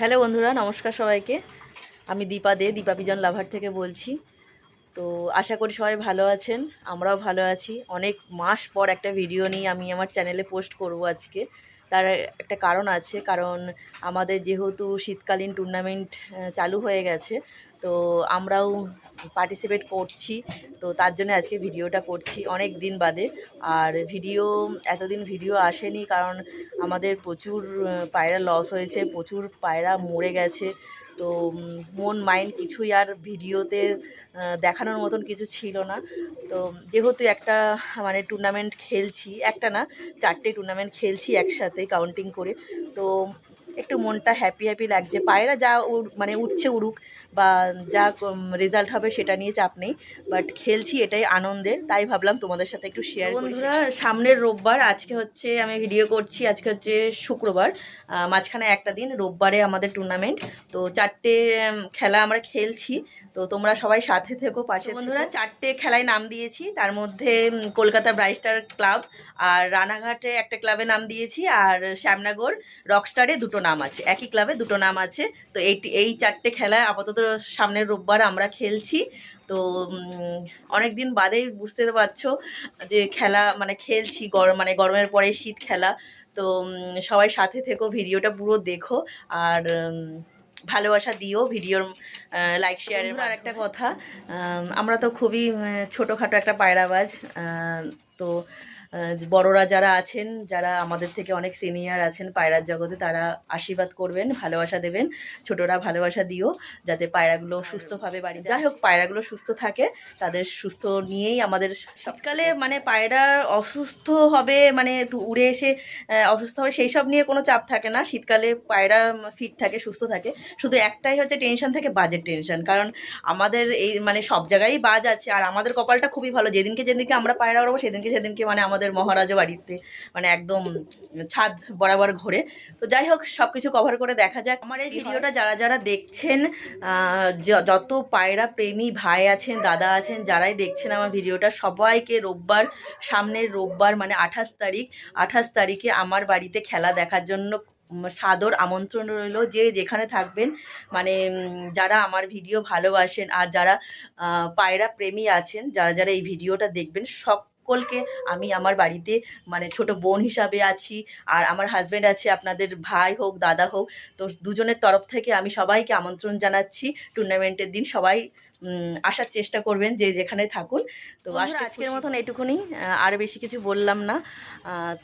Hello বন্ধুরা নমস্কার সবাইকে। আমি দীপা দে দীপা বিজন লাভার থেকে বলছি। তো আশা করি সবাই ভালো আছেন, আমরাও ভালো আছি। অনেক মাস পর একটা ভিডিও নিয়ে আমি আমার চ্যানেলে পোস্ট করব আজকে। তার একটা কারণ আছে, কারণ আমাদের যেহেতু শীতকালীন টুর্নামেন্ট চালু হয়ে গেছে, তো আমরাও পার্টিসিপেট করছি। তো তার জন্য আজকে ভিডিওটা করছি অনেক দিন বাদে। আর ভিডিও এতদিন ভিডিও আসেনি কারণ আমাদের প্রচুর পায়রা লস হয়েছে, প্রচুর পায়রা মরে গেছে। তো মন, মাইন্ড কিছুই আর ভিডিওতে দেখানোর মতন কিছু ছিল না। তো, যেহেতু একটা মানে টুর্নামেন্ট খেলছি, একটা না, চারটে টুর্নামেন্ট খেলছি একসাথে কাউন্টিং করে। তো একটু মনটা হ্যাপি হ্যাপি লাগছে। পায়রা যা মানে উঠছে উড়ুক বা যা রেজাল্ট হবে সেটা নিয়ে চাপ নেই। বাট খেলছি এটাই আনন্দের তাই ভাবলাম তোমাদের সাথে একটু শেয়ার বন্ধুরা সামনের রোববার আজকে হচ্ছে আমি ভিডিও করছি আজকে হচ্ছে শুক্রবার। মাঝখানে একটা দিন রোববারে আমাদের টুর্নামেন্ট তো চারটে খেলা আমরা খেলছি। তো তোমরা সবাই সাথে থেকো পাশে বন্ধুরা চারটে খেলায় নাম দিয়েছি। তার মধ্যে কলকাতা ব্রাইস্টার ক্লাব আর রানাঘাটে একটা ক্লাবে নাম দিয়েছি। আর শ্যামনগর রকস্টারে দুটো নাম আছে। একই ক্লাবে দুটো নাম আছে। তো এই এই চারটে খেলায় আপাতত সামনের রোববার আমরা খেলছি। তো অনেক দিন বাদেই বুঝতে তো পারছ যে খেলা মানে খেলছি গরম মানে গরমের পরে শীত খেলা। তো সবাই সাথে থেকো ভিডিওটা পুরো দেখো। আর ভালোবাসা দিও ভিডিওর লাইক শেয়ারের আর একটা কথা আমরা তো খুবই ছোটোখাটো একটা পায়রাবাজ তো বড়রা যারা আছেন যারা আমাদের থেকে অনেক সিনিয়র আছেন পায়রার জগতে তারা আশীর্বাদ করবেন ভালোবাসা দেবেন। ছোটরা ভালোবাসা দিও যাতে পায়রাগুলো সুস্থভাবে বাড়ি যাই হোক পায়রাগুলো সুস্থ থাকে তাদের সুস্থ নিয়েই আমাদের শীতকালে মানে পায়রা অসুস্থ হবে মানে একটু উড়ে এসে অসুস্থ হবে সেই সব নিয়ে কোনো চাপ থাকে না। শীতকালে পায়রা ফিট থাকে সুস্থ থাকে। শুধু একটাই হচ্ছে টেনশন থাকে বাজেট টেনশন কারণ আমাদের এই মানে সব জায়গায় বাজ আছে আর আমাদের কপালটা খুবই ভালো। যেদিনকে যেদিনকে আমরা পায়রা উড়বো সেদিনকে সেদিনকে মানে আমাদের মহারাজও বাড়িতে মানে একদম ছাদ বরাবর ঘোরে। তো যাই হোক সব কিছু কভার করে দেখা যাক। আমার এই ভিডিওটা যারা যারা দেখছেন যত পায়রা প্রেমী ভাই আছেন দাদা আছেন যারাই দেখছেন আমার ভিডিওটা সবাইকে রোববার সামনের রোববার মানে আঠাশ তারিখ আঠাশ তারিখে আমার বাড়িতে খেলা দেখার জন্য সাদর আমন্ত্রণ রইল। যে যেখানে থাকবেন মানে যারা আমার ভিডিও ভালোবাসেন আর যারা পায়রা প্রেমী আছেন যারা যারা এই ভিডিওটা দেখবেন সকলকে আমি আমার বাড়িতে মানে ছোট বোন হিসাবে আছি আর আমার হাজব্যান্ড আছে আপনাদের ভাই হোক দাদা হোক তো দুজনের তরফ থেকে আমি সবাইকে আমন্ত্রণ জানাচ্ছি টুর্নামেন্টের দিন। সবাই আসার চেষ্টা করবেন যে যেখানে থাকুন। তো আজকের মতন এটুকুনি। আর বেশি কিছু বললাম না।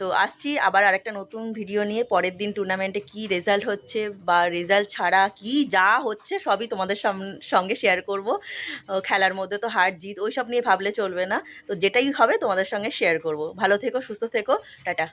তো আসছি আবার আরেকটা নতুন ভিডিও নিয়ে। পরের দিন টুর্নামেন্টে কি রেজাল্ট হচ্ছে বা রেজাল্ট ছাড়া কি যা হচ্ছে সবই তোমাদের সঙ্গে শেয়ার করব। খেলার মধ্যে তো হার জিত ওই সব নিয়ে ভাবলে চলবে না। তো যেটাই হবে তোমাদের সঙ্গে শেয়ার করব। ভালো থেকো সুস্থ থেকো টাটা।